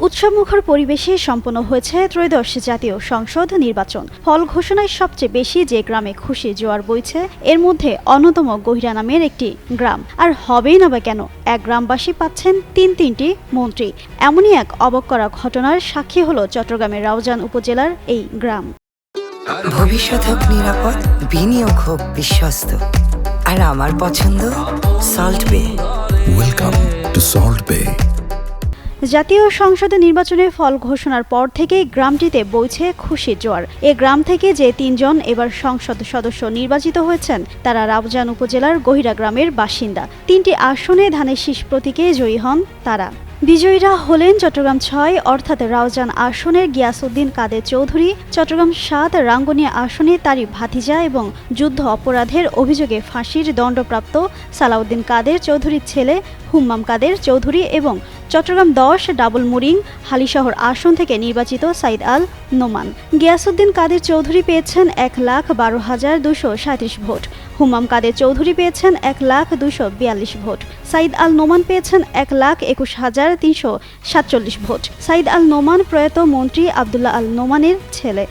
উৎসবমুখর পরিবেশে সম্পন্ন হয়েছে ত্রয়োদশ জাতীয় সংসদ নির্বাচন। ফল ঘোষণায় সবচেয়ে বেশি যে গ্রামে খুশি জোয়ার বইছে এর মধ্যে অন্যতম গহিরা নামের একটি গ্রাম। আর হবেই না বা কেন এক গ্রামবাসী পাচ্ছেন তিন তিনটি মন্ত্রী। এমনই এক অবাক করা ঘটনার সাক্ষী হলো চট্টগ্রামের রাউজান উপজেলার এই গ্রাম। ভবিষ্যৎ হোক নিরাপদ বিনিয়োগ হোক বিশ্বস্ত। আর আমার পছন্দ সল্ট বে Welcome to Salt Bay. জাতীয় সংসদে নির্বাচনের ফল ঘোষণার পর থেকেই গ্রামটিতে বইছে খুশির জোয়ার। এ গ্রাম থেকে যে তিনজন এবার সংসদ সদস্য নির্বাচিত হয়েছেন, তারা রাউজান উপজেলার গহিরা গ্রামের বাসিন্দা। তিনটি আসনে ধানের শীষ প্রতীকে জয়ী হন তারা। বিজয়ীরা হলেন চট্টগ্রাম ছয়, অর্থাৎ রাউজান আসনের গিয়াসউদ্দিন কাদের চৌধুরী, চট্টগ্রাম সাত, রাঙ্গুনিয়া আসনে তারই ভাতিজা এবং যুদ্ধ অপরাধের অভিযোগে ফাঁসির দণ্ডপ্রাপ্ত সালাউদ্দিন কাদের চৌধুরীর ছেলে, হুম্মাম কাদের চৌধুরী এবং চট্টগ্রাম দশ, ডাবল মুরিং হালিশহর আসন থেকে নির্বাচিত সাইদ আল নোমান। গিয়াসুদ্দিন কাদের চৌধুরী পেয়েছেন এক লাখ বারো হাজার দুশো সাঁত্রিশ ভোট। হুমাম কাদের চৌধুরী পেয়েছেন এক লাখ দুশো বিয়াল্লিশ ভোট। সাইদ আল নোমান পেয়েছেন এক লাখ একুশ হাজার তিনশো সাতচল্লিশ ভোট। সাইদ আল নোমান প্রয়াত মন্ত্রী আবদুল্লাহ আল নোমানের ছেলে।